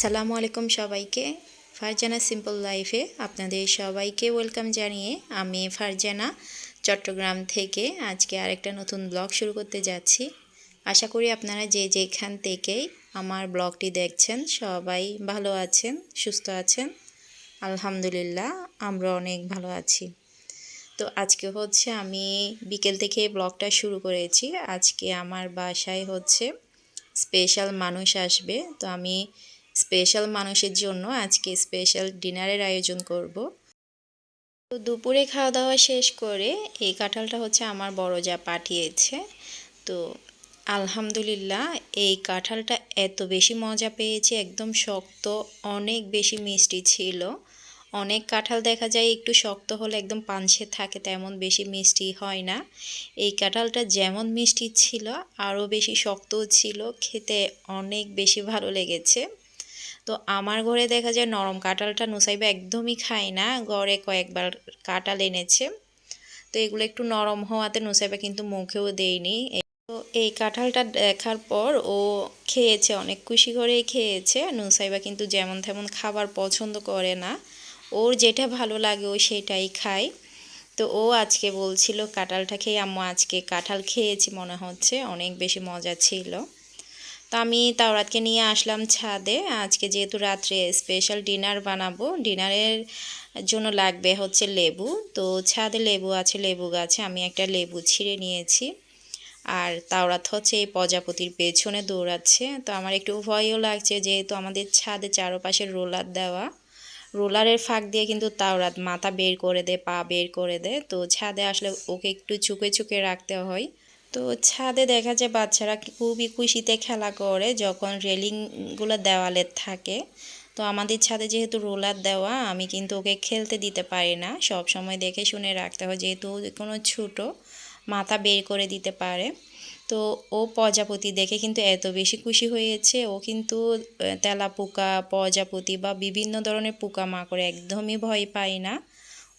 আসসালামু আলাইকুম সবাইকে। ফারজানা সিম্পল লাইফে আপনাদের সবাইকে ওয়েলকাম জানিয়ে আমি ফারজানা চট্টগ্রাম থেকে আজকে আরেকটা নতুন ব্লগ শুরু করতে যাচ্ছি। আশা করি আপনারা যে যেখান থেকেই আমার ব্লগটি দেখছেন সবাই ভালো আছেন, সুস্থ আছেন। আলহামদুলিল্লাহ আমরা অনেক ভালো আছি। তো আজকে হচ্ছে আমি বিকেল থেকে ব্লগটা শুরু করেছি। আজকে আমার বাসায় হচ্ছে স্পেশাল মানুষ আসবে। তো আমি স্পেশাল মানুষের জন্য আজকে স্পেশাল ডিনারের আয়োজন করব। তো দুপুরে খাওয়া দাওয়া শেষ করে এই কাঁঠালটা হচ্ছে আমার বড় যা পাঠিয়েছে। তো আলহামদুলিল্লাহ এই কাঁঠালটা এত বেশি মজা পেয়েছি, একদম শক্ত, অনেক বেশি মিষ্টি ছিল। অনেক কাঁঠাল দেখা যায় একটু শক্ত হলে একদম পানসে থাকে, তেমন বেশি মিষ্টি হয় না। এই কাঁঠালটা যেমন মিষ্টি ছিল, আরও বেশি শক্তও ছিল, খেতে অনেক বেশি ভালো লেগেছে। তো আমার ঘরে দেখা যায় নরম কাঁঠালটা নুসাইবা একদমই খায় না। ঘরে কয়েকবার কাঁঠাল এনেছে। তো এগুলো একটু নরম হওয়াতে নুসাইবা কিন্তু মুখেও দেয়নি তো এই কাঁঠালটা দেখার পর ও খেয়েছে, অনেক খুশি করেই খেয়েছে। নুসাইবা কিন্তু যেমন তেমন খাবার পছন্দ করে না। ওর যেটা ভালো লাগে ও সেটাই খায়। তো ও আজকে বলছিল, কাঁঠালটা খেয়ে আম্মু আজকে কাঁঠাল খেয়েছি মনে হচ্ছে। অনেক বেশি মজা ছিল। তো আমি তাওরাতকে নিয়ে আসলাম ছাদে। আজকে যেহেতু রাত্রে স্পেশাল ডিনার বানাবো ডিনারের জন্য লাগবে হচ্ছে লেবু। তো ছাদে লেবু আছে, লেবু গাছে আমি একটা লেবু ছিঁড়ে নিয়েছি। আর তাওরাত হচ্ছে এই প্রজাপতির পেছনে দৌড়াচ্ছে। তো আমার একটু ভয়ও লাগছে যেহেতু আমাদের ছাদে চারপাশে রোলার দেওয়া। রোলারের ফাঁক দিয়ে কিন্তু তাওরাত মাথা বের করে দেয়, পা বের করে দেয়। তো ছাদে আসলে ওকে একটু চুকে চুকে রাখতে হয়। তো ছাদে দেখা যায় বাচ্চারা খুবই খুশিতে খেলা করে যখন রেলিংগুলো দেওয়ালে থাকে। তো আমাদের ছাদে যেহেতু রোলার দেওয়া, আমি কিন্তু ওকে খেলতে দিতে পারি না। সব সময় দেখে শুনে রাখতে হয়, যেহেতু কোনো ছোটো, মাথা বের করে দিতে পারে। তো ও প্রজাপতি দেখে কিন্তু এত বেশি খুশি হয়েছে। ও কিন্তু তেলা পোকা প্রজাপতি বা বিভিন্ন ধরনের পোকা মাকড় একদমই ভয় পায় না।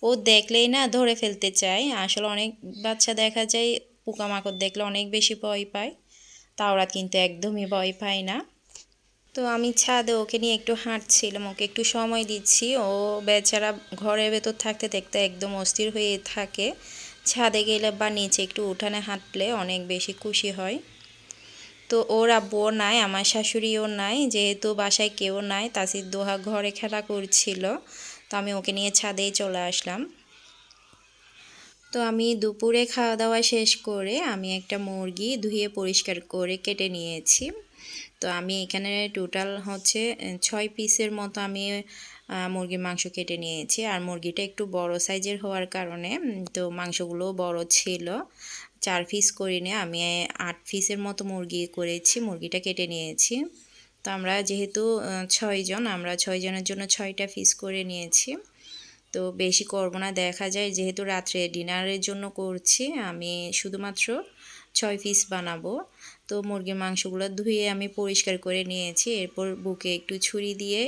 ও দেখলেই না ধরে ফেলতে চায়। আসলে অনেক বাচ্চা দেখা যায় পোকামাকড় দেখলে অনেক বেশি ভয় পায়। তাওরা কিন্তু একদমই ভয় পায় না। তো আমি ছাদে ওকে নিয়ে একটু হাঁটছিলাম, ওকে একটু সময় দিচ্ছি। ও বেচারা ঘরের ভেতর থাকতে দেখতে একদম অস্থির হয়ে থাকে। ছাদে গেলে বা নিচে একটু উঠানে হাঁটলে অনেক বেশি খুশি হয়। তো ওর আব্বুও নাই, আমার শাশুড়িও নাই, যেহেতু বাসায় কেউ নাই, তাসির দোহা ঘরে খেলা করছিল। তো আমি ওকে নিয়ে ছাদেই চলে আসলাম। তো আমি দুপুরে খাওয়া দাওয়া শেষ করে আমি একটা মুরগি ধুয়ে পরিষ্কার করে কেটে নিয়েছি। তো আমি এখানে টোটাল হচ্ছে ছয় পিসের মতো আমি মুরগির মাংস কেটে নিয়েছি। আর মুরগিটা একটু বড় সাইজের হওয়ার কারণে তো মাংসগুলো বড় ছিল। চার পিস করিনি, আমি আট পিসের মতো মুরগি করেছি, মুরগিটা কেটে নিয়েছি। তো আমরা যেহেতু ছয়জন, আমরা ছয়জনের জন্য ছয়টা পিস করে নিয়েছি। তো বেশি করব না, দেখা যায় যেহেতু রাত্রে ডিনারের জন্য করছি, আমি শুধুমাত্র ছয় পিস বানাবো। তো মুরগির মাংসগুলো ধুয়ে আমি পরিষ্কার করে নিয়েছি, এরপর বুকে একটু ছুরি দিয়ে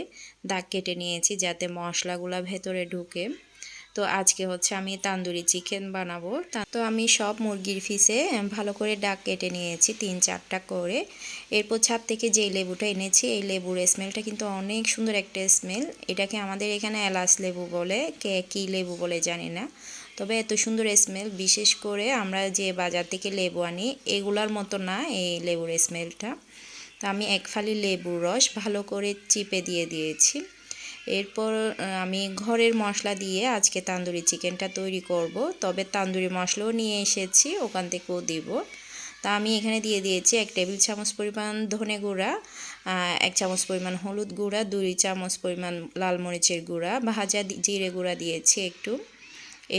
দাগ কেটে নিয়েছি যাতে মশলাগুলো ভেতরে ঢুকে। তো আজকে হচ্ছে আমি তান্দুরি চিকেন বানাবো। তো আমি সব মুরগির ফিসে ভালো করে ডাক কেটে নিয়েছি, তিন চারটা করে। এরপর ছাদ থেকে যে লেবুটা এনেছি, এই লেবুর স্মেলটা কিন্তু অনেক সুন্দর একটা স্মেল এটাকে আমাদের এখানে এলাচ লেবু বলে, কে কী লেবু বলে জানি না। তবে এত সুন্দর স্মেল বিশেষ করে আমরা যে বাজার থেকে লেবু আনি, এগুলার মতো না এই লেবুর স্মেলটা তো আমি এক ফালি লেবুর রস ভালো করে চিপে দিয়ে দিয়েছি। এরপর আমি ঘরের মশলা দিয়ে আজকে তান্দুরি চিকেনটা তৈরি করব। তবে তান্দুরি মশলাও নিয়ে এসেছি, ওখান থেকেও দিব। তা আমি এখানে দিয়ে দিয়েছি এক টেবিল চামচ পরিমাণ ধনে গুঁড়া এক চামচ পরিমাণ হলুদ গুঁড়া, দুই চামচ পরিমাণ লাল মরিচের গুঁড়া, ভাজা জিরে গুঁড়া দিয়েছি একটু।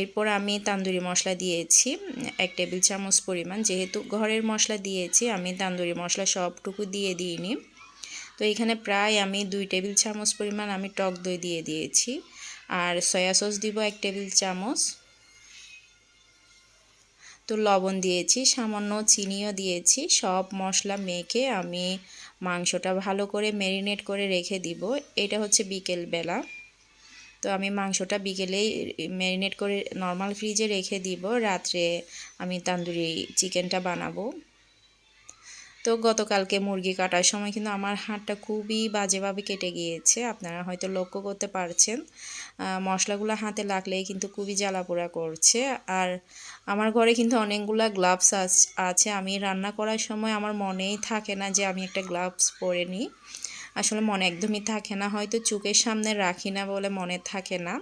এরপর আমি তান্দুরি মশলা দিয়েছি, এক টেবিল চামচ পরিমাণ। যেহেতু ঘরের মশলা দিয়েছি, আমি তান্দুরি মশলা সবটুকু দিয়ে দিইনি। তো এখানে প্রায় আমি দুই টেবিল চামচ পরিমাণ আমি টক দই দিয়ে দিয়েছি। আর সয়া সস দিব এক টেবিল চামচ। তো লবণ দিয়েছি, সামান্য চিনিও দিয়েছি। সব মশলা মেখে আমি মাংসটা ভালো করে ম্যারিনেট করে রেখে দিব। এটা হচ্ছে বিকেল বেলা। তো আমি মাংসটা বিকেলেই ম্যারিনেট করে নর্মাল ফ্রিজে রেখে দিব। রাত্রে আমি তান্দুরি চিকেনটা বানাবো। তো গতকালকে মুরগি কাটার সময় কিন্তু আমার হাতটা খুবই বাজেভাবে কেটে গিয়েছে। আপনারা হয়তো লক্ষ্য করতে পারছেন মশলাগুলো হাতে লাগলেই কিন্তু খুবই জ্বালাপোড়া করছে। আর আমার ঘরে কিন্তু অনেকগুলা গ্লাভস আছে আমি রান্না করার সময় আমার মনেই থাকে না যে আমি একটা গ্লাভস পরে নিই। আসলে মনে একদমই থাকে না, হয়তো চোখের সামনে রাখি না বলে মনে থাকে না।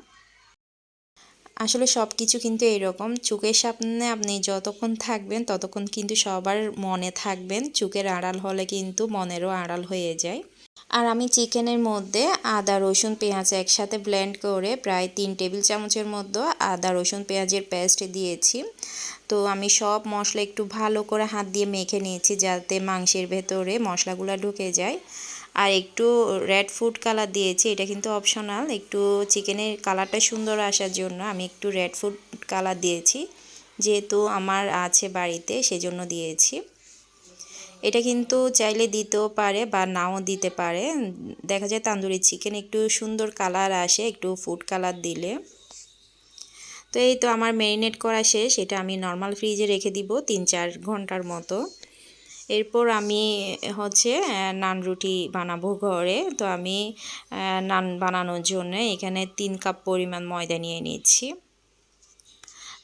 আসলে সব কিছু কিন্তু এরকম। চোখের সামনে আপনি যতক্ষণ থাকবেন, ততক্ষণ কিন্তু সবার মনে থাকবেন। চোখের আড়াল হলে কিন্তু মনেরও আড়াল হয়ে যায়। আর আমি চিকেনের মধ্যে আদা, রসুন, পেঁয়াজ একসাথে ব্লেন্ড করে প্রায় তিন টেবিল চামচের মধ্যে আদা, রসুন, পেঁয়াজের পেস্ট দিয়েছি। তো আমি সব মশলা একটু ভালো করে হাত দিয়ে মেখে নিয়েছি যাতে মাংসের ভেতরে মশলাগুলো ঢুকে যায়। আর একটু রেড ফুড কালার দিয়েছি, এটা কিন্তু অপশনাল একটু চিকেনের কালারটা সুন্দর আসার জন্য আমি একটু রেড ফুড কালার দিয়েছি, যেহেতু আমার আছে বাড়িতে, সেজন্য দিয়েছি। এটা কিন্তু চাইলে দিতেও পারে বা নাও দিতে পারে। দেখা যায় তান্দুরি চিকেন একটু সুন্দর কালার আসে, একটু ফুড কালার দিলে। তো এই তো আমার ম্যারিনেট করা শেষ, এটা আমি নর্মাল ফ্রিজে রেখে দিব তিন চার ঘণ্টার মতো। এরপর আমি হচ্ছে নান রুটি বানাবো ঘরে। তো আমি নান বানানোর জন্য এখানে তিন কাপ পরিমাণ ময়দা নিয়ে নিচ্ছি।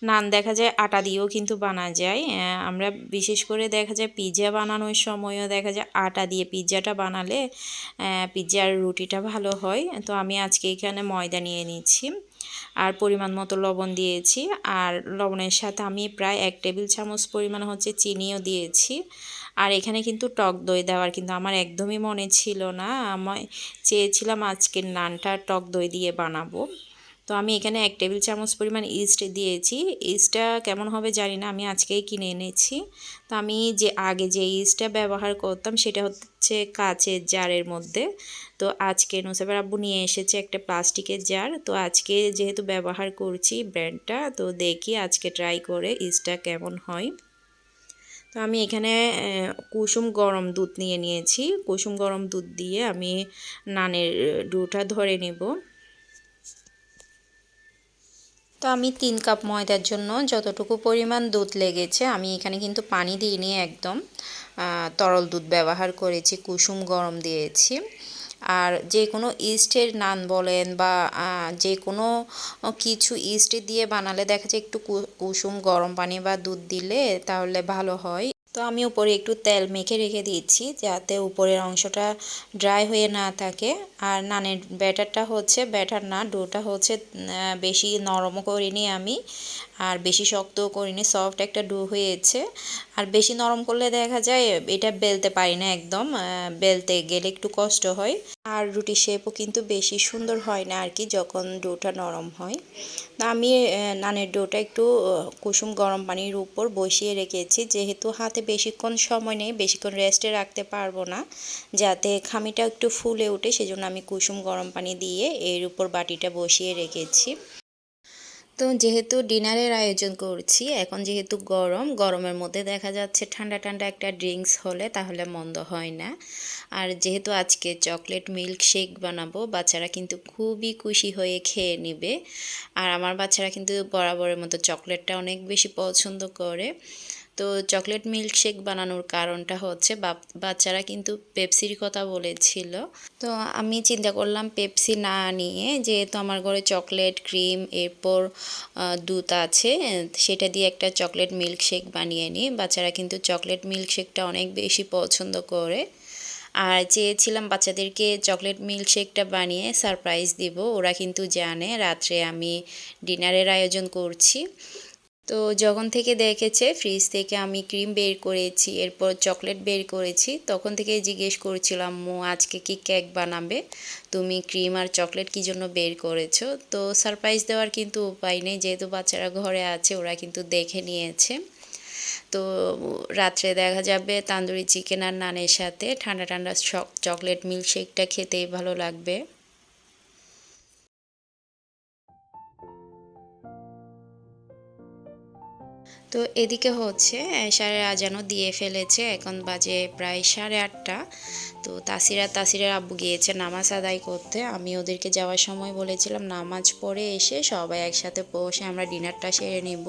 নান দেখা যায় আটা দিয়েও কিন্তু বানা যায়। আমরা বিশেষ করে দেখা যায় পিৎজা বানানোর সময়ও দেখা যায় আটা দিয়ে পিৎজাটা বানালে পিৎজার রুটিটা ভালো হয়। তো আমি আজকে এখানে ময়দা নিয়ে নিচ্ছি। আর পরিমাণ মতো লবণ দিয়েছি। আর লবণের সাথে আমি প্রায় এক টেবিল চামচ পরিমাণ হচ্ছে চিনিও দিয়েছি। আর এখানে কিন্তু টক দই দেওয়ার কিন্তু আমার একদমই মনে ছিল না। আমি, চেয়েছিলাম আজকের নানটা টক দই দিয়ে বানাবো। তো আমি এখানে এক টেবিল চামচ পরিমাণ ইস্ট দিয়েছি। ইস্টটা কেমন হবে জানি না, আমি আজকেই কিনে এনেছি। তো আমি যে, আগে যে ইস্টটা ব্যবহার করতাম সেটা হচ্ছে কাচের জারের মধ্যে। তো আজকে নুসাবের আব্বু নিয়ে এসেছে একটা প্লাস্টিকের জার। তো আজকে যেহেতু ব্যবহার করছি ব্র্যান্ডটা, তো দেখি আজকে ট্রাই করে ইস্টটা কেমন হয়। তো আমি এখানে কুসুম গরম দুধ নিয়ে নিয়েছি। কুসুম গরম দুধ দিয়ে আমি নানের ডুটা ধরে নেব। তো আমি তিন কাপ ময়দার জন্য যতটুকু পরিমাণ দুধ লেগেছে, আমি এখানে কিন্তু পানি দিইনি একদম। তরল দুধ ব্যবহার করেছি, কুসুম গরম দিয়েছি। আর যে কোনো ইস্টের নান বলেন বা যে কোনো কিছু ইস্ট দিয়ে বানালে দেখা যায় একটু কুসুম গরম পানি বা দুধ দিলে তাহলে ভালো হয়। তো আমি উপরে একটু তেল মেখে রেখে দিয়েছি যাতে উপরের অংশটা ড্রাই হয়ে না থাকে। আর নানের ব্যাটারটা হচ্ছে, ব্যাটার না, ডোটা হচ্ছে বেশি নরমও করিনি আমি। আর বেশি শক্তও করিনি সফট একটা ডো হয়েছে। আর বেশি নরম করলে দেখা যায় এটা বেলতে পারি না একদম বেলতে গেলে একটু কষ্ট হয়। আর রুটি শেপও কিন্তু বেশি সুন্দর হয় না আর কি যখন ডোটা নরম হয়। তা আমি নানের ডোটা একটু কুসুম গরম পানির উপর বসিয়ে রেখেছি। যেহেতু হাতে বেশিক্ষণ সময় নেই, বেশিক্ষণ রেস্টে রাখতে পারব না। যাতে খামিটা একটু ফুলে ওঠে, সেজন্য আমি কুসুম গরম পানি দিয়ে এর উপর বাটিটা বসিয়ে রেখেছি। তো যেহেতু ডিনারের আয়োজন করছি, এখন যেহেতু গরম, গরমের মধ্যে দেখা যাচ্ছে ঠান্ডা ঠান্ডা একটা ড্রিঙ্কস হলে তাহলে মন্দ হয় না। আর যেহেতু আজকে চকলেট মিল্ক শেক বানাবো, বাচ্চারা কিন্তু খুবই খুশি হয়ে খেয়ে নেবে। আর আমার বাচ্চারা কিন্তু বরাবরের মতো চকলেটটা অনেক বেশি পছন্দ করে। তো চকলেট মিল্কশেক বানানোর কারণটা হচ্ছে বাচ্চারা কিন্তু পেপসির কথা বলেছিল। তো আমি চিন্তা করলাম পেপসি না নিয়ে যেহেতু আমার ঘরে চকলেট, ক্রিম, এরপর দুধ আছে, সেটা দিয়ে একটা চকলেট মিল্কশেক বানিয়ে নিই। বাচ্চারা কিন্তু চকলেট মিল্কশেকটা অনেক বেশি পছন্দ করে। আর চেয়েছিলাম বাচ্চাদেরকে চকলেট মিল্কশেকটা বানিয়ে সারপ্রাইজ দিব, ওরা কিন্তু জানে। রাত্রে আমি ডিনারের আয়োজন করছি। তো যখন থেকে দেখেছে ফ্রিজ থেকে আমি ক্রিম বের করেছি, এরপর চকলেট বের করেছি, তখন থেকে জিজ্ঞেস করছিলাম মো আজকে কি কেক বানাবে? তুমি ক্রিম আর চকলেট কি জন্য বের করেছ? তো সারপ্রাইজ দেওয়ার কিন্তু উপায় নেই, যেহেতু বাচ্চারা ঘরে আছে, ওরা কিন্তু দেখে নিয়েছে। তো রাত্রে দেখা যাবে তান্দুরি চিকেন আর নানের সাথে ঠান্ডা ঠান্ডা চকলেট মিল্কশেকটা খেতেই ভালো লাগবে। তো এদিকে হচ্ছে সাড়ে আজানও দিয়ে ফেলেছে। এখন বাজে প্রায় সাড়ে আটটা। তো তাসিরা, তাসিরার আব্বু গিয়েছে নামাজ আদায় করতে। আমি ওদেরকে যাওয়ার সময় বলেছিলাম, নামাজ পড়ে এসে সবাই একসাথে বসে আমরা ডিনারটা সেরে নেব।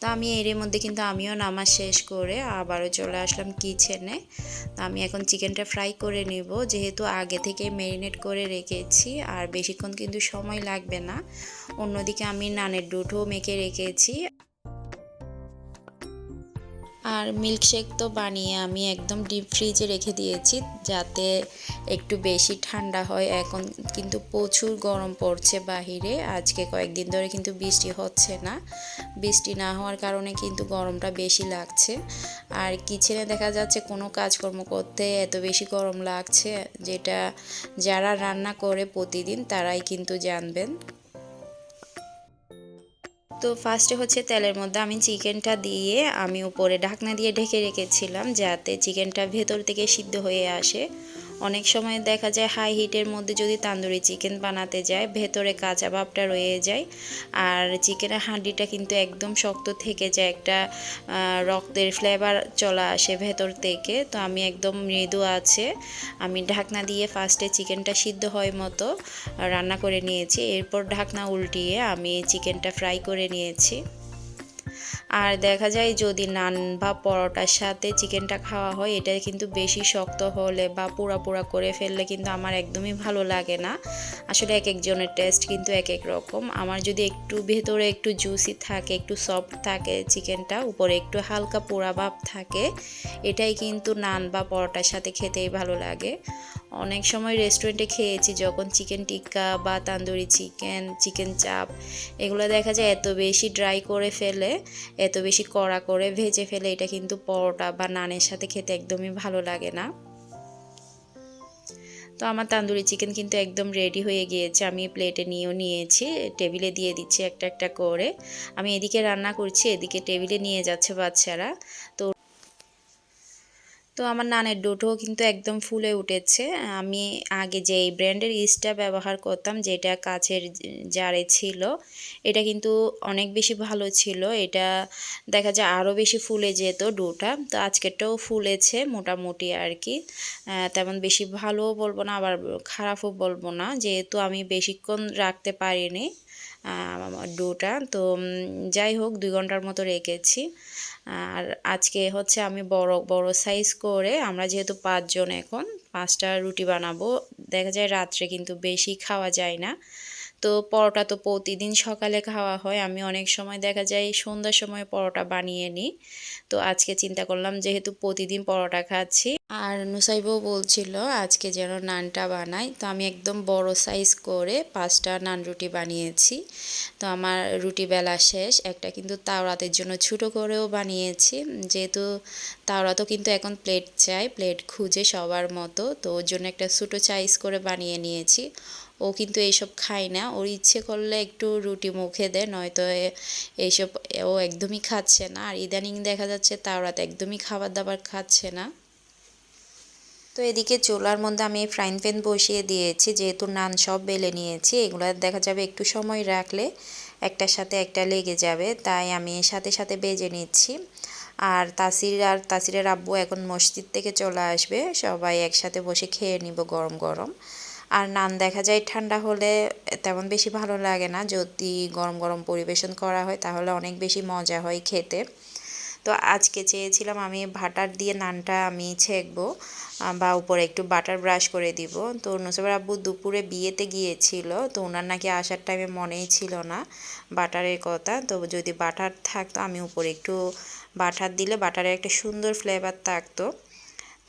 তো আমি এর মধ্যে কিন্তু আমিও নামাজ শেষ করে আবারও চলে আসলাম কিচেনে। তো আমি এখন চিকেনটা ফ্রাই করে নিব। যেহেতু আগে থেকে ম্যারিনেট করে রেখেছি, আর বেশিক্ষণ কিন্তু সময় লাগবে না। অন্যদিকে আমি নানের ডুটো মেখে রেখেছি। আর মিল্কশেক তো বানিয়ে আমি একদম ডিপ ফ্রিজে রেখে দিয়েছি, যাতে একটু বেশি ঠান্ডা হয়। এখন কিন্তু প্রচুর গরম পড়ছে বাহিরে। আজকে কয়েকদিন ধরে কিন্তু বৃষ্টি হচ্ছে না। বৃষ্টি না হওয়ার কারণে কিন্তু গরমটা বেশি লাগছে। আর কিচেনে দেখা যাচ্ছে কোনো কাজকর্ম করতে এত বেশি গরম লাগছে, যেটা যারা রান্না করে প্রতিদিন তারাই কিন্তু জানবেন। তো ফার্স্টে হচ্ছে তেলের মধ্যে আমি চিকেনটা দিয়ে আমি উপরে ঢাকনা দিয়ে ঢেকে রেখেছিলাম যাতে চিকেনটা ভেতর থেকে সিদ্ধ হয়ে আসে। অনেক সময় দেখা যায় হাই হিটের মধ্যে যদি তান্দুরি চিকেন বানাতে যায়, ভেতরে কাঁচা ভাবটা রয়ে যায়। আর চিকেনের হাঁডিটা কিন্তু একদম শক্ত থেকে যায় একটা রক্তের ফ্লেভার চলে আসে ভেতর থেকে। তো আমি একদম মৃদু আছে। আমি ঢাকনা দিয়ে ফার্স্টে চিকেনটা সিদ্ধ হয় মতো, রান্না করে নিয়েছি। এরপর ঢাকনা উল্টিয়ে আমি চিকেনটা ফ্রাই করে নিয়েছি। আর দেখা যায় যদি নান বা পরোটার সাথে চিকেনটা খাওয়া হয়, এটা কিন্তু বেশি শক্ত হলে বা পোড়া পোড়া করে ফেললে কিন্তু আমার একদমই ভালো লাগে না। আসলে এক একজনের টেস্ট কিন্তু এক এক রকম। আমার যদি একটু ভেতরে একটু জুসি থাকে, একটু সফট থাকে চিকেনটা, উপরে একটু হালকা পোড়া ভাব থাকে, এটাই কিন্তু নান বা পরোটার সাথে খেতেই ভালো লাগে। অনেক সময় রেস্টুরেন্টে খেয়েছি যখন চিকেন টিক্কা বা তান্দুরি চিকেন চিকেন চাপ এগুলো দেখা যায় এত বেশি ড্রাই করে ফেলে, এত বেশি কড়া করে ভেজে ফেলে, এটা কিন্তু পরোটা বা নানের সাথে খেতে একদমই ভালো লাগে না। তো আমার তান্দুরি চিকেন কিন্তু একদম রেডি হয়ে গিয়েছে, আমি প্লেটে নিয়েও নিয়েছি টেবিলে দিয়ে দিচ্ছি একটা একটা করে। আমি এদিকে রান্না করছি, এদিকে টেবিলে নিয়ে যাচ্ছে বাচ্চারা। তো তো আমার নানের ডোটোও কিন্তু একদম ফুলে উঠেছে। আমি আগে যে এই ব্র্যান্ডের ইস্টটা ব্যবহার করতাম, যেটা কাছের জারে ছিল, এটা কিন্তু অনেক বেশি ভালো ছিল। এটা দেখা যায় আরও বেশি ফুলে যেত ডোটা তো আজকেরটাও ফুলেছে মোটামুটি আর কি তেমন বেশি ভালোও বলব না, আবার খারাপও বলব না। যেহেতু আমি বেশিক্ষণ রাখতে পারিনি ডোটা তো যাই হোক, দুই ঘণ্টার মতো রেখেছি। আর আজকে হচ্ছে আমি বড় বড় সাইজ করে আমরা যেহেতু পাঁচজন এখন, পাঁচটা রুটি বানাবো। দেখা যায় রাত্রে কিন্তু বেশি খাওয়া যায় না। তো পরোটা তো প্রতিদিন সকালে খাওয়া হয়। আমি অনেক সময় দেখা যায় সন্ধ্যার সময় পরোটা বানিয়ে নিই। তো আজকে চিন্তা করলাম যেহেতু প্রতিদিন পরোটা খাচ্ছি। আর নুসাইবও বলছিল আজকে যেন নানটা বানাই তো আমি একদম বড় সাইজ করে পাঁচটা নান রুটি বানিয়েছি। তো আমার রুটি বেলা শেষ। একটা কিন্তু তাওরাতের জন্য ছোটো করেও বানিয়েছি। যেহেতু তাওরা তো কিন্তু এখন প্লেট চাই। প্লেট খুঁজে সবার মতো। তো ওর জন্য একটা ছোটো সাইজ করে বানিয়ে নিয়েছি। ও কিন্তু এইসব খায় না। ওর ইচ্ছে করলে একটু রুটি মুখে দেয়, নয়তো এইসব ও একদমই খাচ্ছে না। আর ইদানিং দেখা যাচ্ছে তাওরাত একদমই খাবার দাবার খাচ্ছে না। তো এদিকে চোলার মধ্যে আমি ফ্রাইং প্যান বসিয়ে দিয়েছি, যেহেতু নান সব বেলে নিয়েছি, এগুলো দেখা যাবে একটু সময় রাখলে একটার সাথে একটা লেগে যাবে, তাই আমি সাথে সাথে বেজে নিচ্ছি। আর তাসির আর তাসিরের আব্বু এখন মসজিদ থেকে চলে আসবে, সবাই একসাথে বসে খেয়ে নিব গরম গরম আর নান দেখা যায় ঠান্ডা হলে তেমন বেশি ভালো লাগে না। যদি গরম গরম পরিবেশন করা হয়, তাহলে অনেক বেশি মজা হয় খেতে। তো আজকে চেয়েছিলাম আমি ভাটার দিয়ে নানটা আমি ছেঁকবো বা উপরে একটু বাটার ব্রাশ করে দিব। তো নুসেবার আব্বু দুপুরে বিয়েতে গিয়েছিল, তো ওনার নাকি আসার টাইমে মনেই ছিল না বাটারের কথা। তো যদি বাটার থাকতো, আমি উপরে একটু বাটার দিলে বাটারের একটা সুন্দর ফ্লেভার থাকতো।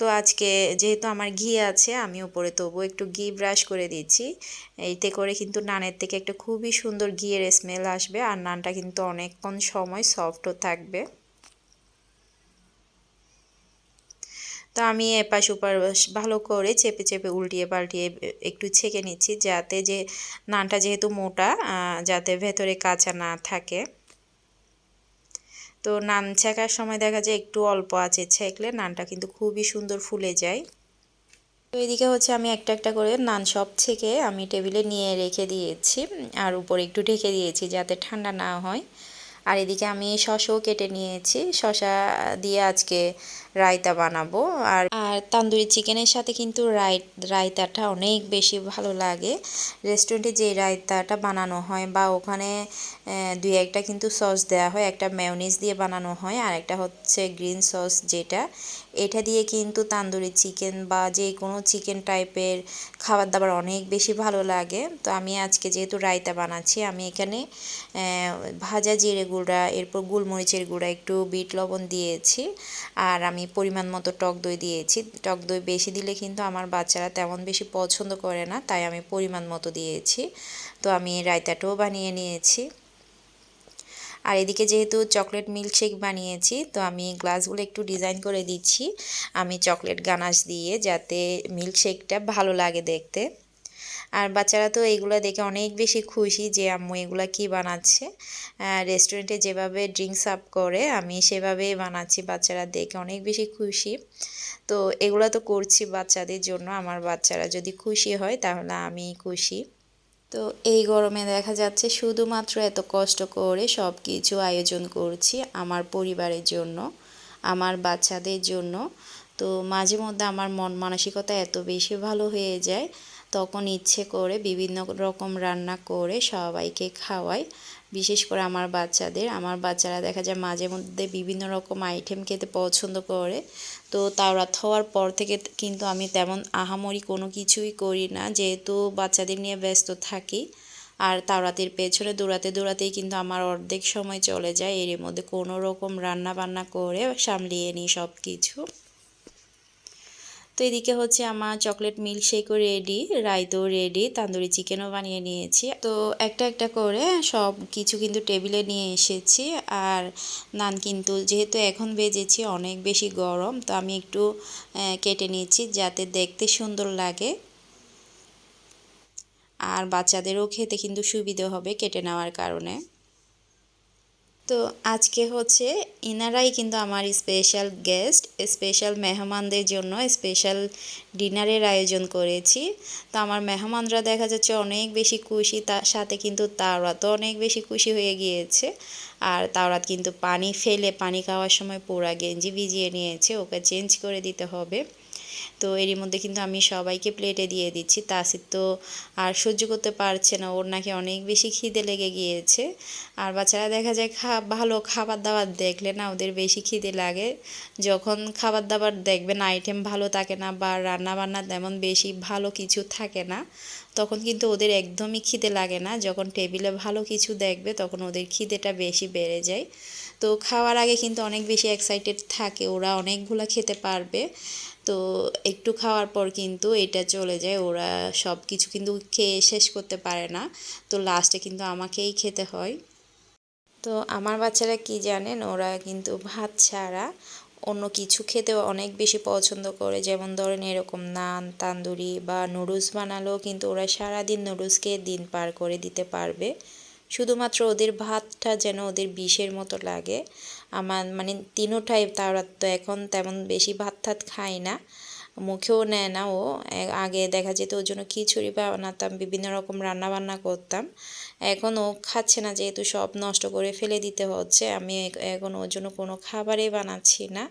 তো আজকে যেহেতু আমার ঘি আছে, আমি উপরে তবু একটু ঘি ব্রাশ করে দিচ্ছি। এইতে করে কিন্তু নানের থেকে একটা খুবই সুন্দর ঘিয়ের স্মেল আসবে আর নানটা কিন্তু অনেকক্ষণ সময় সফটও থাকবে। তো আমি এপাশ ওপার ভালো করে চেপে চেপে উল্টিয়ে পাল্টিয়ে একটু ছেঁকে নিচ্ছি যাতে যে নানটা যেহেতু মোটা যাতে ভেতরে কাঁচা না থাকে। তো নান ছেঁকার সময় দেখা যায় একটু অল্প আছে, ছেঁকলে নানটা কিন্তু খুবই সুন্দর ফুলে যায়। তো এদিকে হচ্ছে আমি একটা একটা করে নান সব ছেঁকে আমি টেবিলে নিয়ে রেখে দিয়েছি, আর উপরে একটু ঢেকে দিয়েছি যাতে ঠান্ডা না হয়। আর এদিকে আমি শশাও কেটে নিয়েছি শশা দিয়ে আজকে রায়তা বানাবো। আর আর তান্দুরি চিকেনের সাথে কিন্তু রাই রায়তাটা অনেক বেশি ভালো লাগে। রেস্টুরেন্টে যে রায়তাটা বানানো হয় বা ওখানে দুই একটা কিন্তু সস দেওয়া হয়। একটা মেয়নিজ দিয়ে বানানো হয় আর একটা হচ্ছে গ্রিন সস যেটা। এটা দিয়ে কিন্তু তান্দুরি চিকেন বা যে কোনো চিকেন টাইপের খাবার দাবার অনেক বেশি ভালো লাগে। তো আমি আজকে যেহেতু রায়তা বানাচ্ছি, আমি এখানে ভাজা জিরে গুঁড়া, এরপর গোলমরিচের গুঁড়া, একটু বিট লবণ দিয়েছি। আর আমি পরিমাণ মতো টক দই দিয়েছি। টক দই বেশি দিলে কিন্তু আমার বাচ্চারা তেমন বেশি পছন্দ করে না, তাই আমি পরিমাণ মতো দিয়েছি। তো আমি রায়তাটাও বানিয়ে নিয়েছি। আর এদিকে যেহেতু চকলেট মিল্কশেক বানিয়েছি, তো আমি গ্লাসগুলো একটু ডিজাইন করে দিচ্ছি। আমি চকলেট গানাশ দিয়ে যাতে মিল্কশেকটা ভালো লাগে দেখতে। আর বাচ্চারা তো এইগুলো দেখে অনেক বেশি খুশি যে আম্মু এগুলো কি বানাচ্ছে। রেস্টুরেন্টে যেভাবে ড্রিঙ্কস আপ করে, আমি সেভাবেই বানাচ্ছি বাচ্চারা দেখে অনেক বেশি খুশি। তো এগুলো তো করছি বাচ্চাদের জন্য, আমার বাচ্চারা যদি খুশি হয় তাহলে আমি খুশি। তো এই গরমে দেখা যাচ্ছে শুধুমাত্র এত কষ্ট করে সব কিছু আয়োজন করছি আমার পরিবারের জন্য, আমার বাচ্চাদের জন্য। তো মাঝে মধ্যে আমার মন মানসিকতা এত বেশি ভালো হয়ে যায় তখন ইচ্ছে করে বিভিন্ন রকম রান্না করে সবাইকে খাওয়াই। বিশেষ করে আমার বাচ্চাদের। আমার বাচ্চারা দেখা যায় মাঝে মধ্যে বিভিন্ন রকম আইটেম খেতে পছন্দ করে। তো তাওরাত হওয়ার পর থেকে কিন্তু আমি তেমন আহামরি কোনো কিছুই করি না। যেহেতু বাচ্চাদের নিয়ে ব্যস্ত থাকি আর তাওরাতের পেছনে দৌড়াতে দৌড়াতেই কিন্তু আমার অর্ধেক সময় চলে যায়। এর মধ্যে কোনো রকম রান্না বান্না করে সামলিয়ে নিই সব কিছু তো এদিকে হচ্ছে আমার চকলেট মিল্ক শেকও রেডি রাইতো রেডি তান্দুরি চিকেনও বানিয়ে নিয়েছি। তো একটা একটা করে সব কিছু কিন্তু টেবিলে নিয়ে এসেছি। আর নান কিন্তু যেহেতু এখন বেজেছি, অনেক বেশি গরম, তো আমি একটু কেটে নিয়েছি যাতে দেখতে সুন্দর লাগে। আর বাচ্চাদেরও খেতে কিন্তু সুবিধে হবে কেটে নেওয়ার কারণে। তো আজকে হচ্ছে ইনারাই কিন্তু আমার স্পেশাল গেস্ট স্পেশাল মেহমানদের জন্য স্পেশাল ডিনারের আয়োজন করেছি। তো আমার মেহমানরা দেখা যাচ্ছে অনেক বেশি খুশি তার সাথে কিন্তু তারা তো অনেক বেশি খুশি হয়ে গিয়েছে। আর তাওরাত কিন্তু পানি ফেলে, পানি খাওয়ার সময় পুরা গেঞ্জি ভিজিয়ে নিয়েছে, ওকে চেঞ্জ করে দিতে হবে। তো এরই মধ্যে কিন্তু আমি সবাইকে প্লেটে দিয়ে দিচ্ছি। তাসির তো আর সহ্য করতে পারছে না, ওর নাকি অনেক বেশি খিদে লেগে গিয়েছে। আর বাচ্চারা দেখা যায় খা, ভালো খাবার দাবার দেখলে না ওদের বেশি খিদে লাগে। যখন খাবার দাবার দেখবেন আইটেম ভালো থাকে না বা রান্না বান্না তেমন বেশি ভালো কিছু থাকে না, তখন কিন্তু ওদের একদমই খিদে লাগে না। যখন টেবিলে ভালো কিছু দেখবে তখন ওদের খিদেটা বেশি বেড়ে যায়। তো খাওয়ার আগে কিন্তু অনেক বেশি এক্সাইটেড থাকে, ওরা অনেকগুলো খেতে পারবে। তো একটু খাওয়ার পর কিন্তু এটা চলে যায়। ওরা সব কিছু কিন্তু খেয়ে শেষ করতে পারে না। তো লাস্টে কিন্তু আমাকেই খেতে হয়। তো আমার বাচ্চারা কি জানেন? ওরা কিন্তু ভাত ছাড়া অন্য কিছু খেতে অনেক বেশি পছন্দ করে। যেমন ধরেন এরকম নান, তান্দুরি বা নুডলস বানালেও কিন্তু ওরা সারাদিন নুডলস খেয়ে দিন পার করে দিতে পারবে। শুধুমাত্র ওদের ভাতটা যেন ওদের বিষের মতো লাগে। আমার মানে তিনোটাই তারা তো এখন তেমন বেশি ভাত টাত খায় না। মুখেও নেয় না ও। আগে দেখা যেত ওর জন্য খিচুড়ি বানাতাম, বিভিন্ন রকম রান্না বান্না করতাম। এখন ও খাচ্ছে না, যেহেতু সব নষ্ট করে ফেলে দিতে হচ্ছে। আমি এখন ওর জন্য কোনো খাবারই বানাচ্ছি না।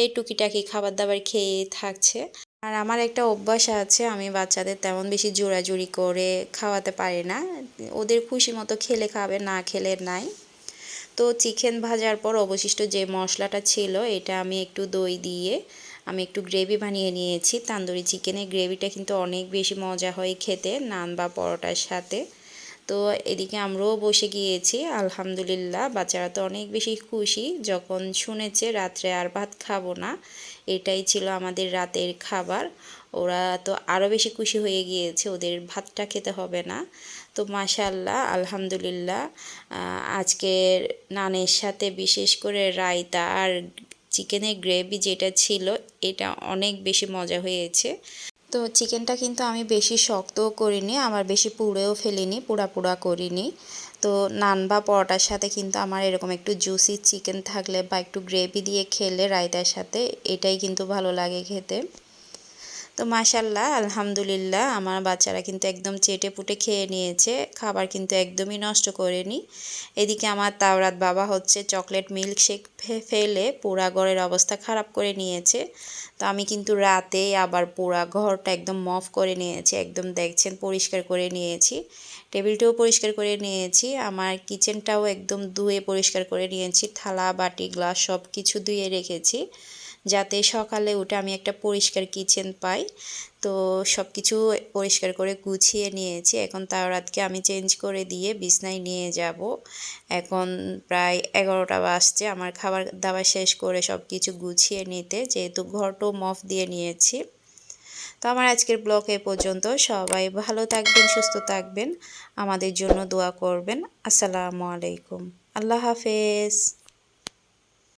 এই টুকিটাকি খাবার দাবার খেয়ে থাকছে। আর আমার একটা অভ্যাস আছে, আমি বাচ্চাদের তেমন বেশি জোরাজুরি করে খাওয়াতে পারি না। ওদের খুশি মতো খেলে খাবে, না খেলে নাই। তো চিকেন ভাজার পর অবশিষ্ট যে মশলাটা ছিল, এটা আমি একটু দই দিয়ে আমি একটু গ্রেভি বানিয়ে নিয়েছি। তান্দুরি চিকেনের গ্রেভিটা কিন্তু অনেক বেশি মজা হয় খেতে, নান বা পরোটার সাথে। তো এদিকে আমরাও বসে গিয়েছি, আলহামদুলিল্লাহ। বাচ্চারা তো অনেক বেশি খুশি, যখন শুনেছে রাত্রে আর ভাত খাব না, এটাই ছিল আমাদের রাতের খাবার। ওরা তো আরও বেশি খুশি হয়ে গিয়েছে, ওদের ভাতটা খেতে হবে না। তো মাশাল্লাহ আলহামদুলিল্লাহ আজকের নানের সাথে বিশেষ করে রায়তা আর চিকেনের গ্রেভি যেটা ছিল, এটা অনেক বেশি মজা হয়েছে। তো চিকেনটা কিন্তু আমি বেশি শক্তও করিনি, আমার বেশি পুড়েও ফেলিনি, পুড়া পুড়া করিনি। তো নান বা পরোটার সাথে কিন্তু আমার এরকম একটু জুসি চিকেন থাকলে বা একটু গ্রেভি দিয়ে খেলে রায়তার সাথে, এটাই কিন্তু ভালো লাগে খেতে। তো মাশাল্লাহ, আলহামদুলিল্লাহ আমার বাচ্চারা কিন্তু একদম চেটে পুটে খেয়ে নিয়েছে, খাবার কিন্তু একদমই নষ্ট করেনি। এদিকে আমার তাওরাত বাবা হচ্ছে চকলেট মিল্ক শেক ফেলে পোড়া ঘরের অবস্থা খারাপ করে নিয়েছে। তো আমি কিন্তু রাতেই আবার পোড়া ঘরটা একদম মফ করে নিয়েছি, একদম দেখছেন পরিষ্কার করে নিয়েছি। টেবিলটাও পরিষ্কার করে নিয়েছি, আমার কিচেনটাও একদম ধুয়ে পরিষ্কার করে নিয়েছি, থালা, বাটি, গ্লাস সব কিছু ধুয়ে রেখেছি। যাতে সকালে উঠে আমি একটা পরিষ্কার কিচেন পাই। তো সব কিছু পরিষ্কার করে গুছিয়ে নিয়েছি। এখন তাওরাতকে আমি চেঞ্জ করে দিয়ে বিছনায় নিয়ে যাব। এখন প্রায় এগারোটা বাজছে। আমার খাবার দাবার শেষ করে সব কিছু গুছিয়ে নিতে। যেহেতু ঘরটাও মফ দিয়ে নিয়েছি। তো আমার আজকের ব্লগ এ পর্যন্ত সবাই ভালো থাকবেন, সুস্থ থাকবেন। আমাদের জন্য দোয়া করবেন। আসসালামু আলাইকুম। আল্লাহ হাফেজ।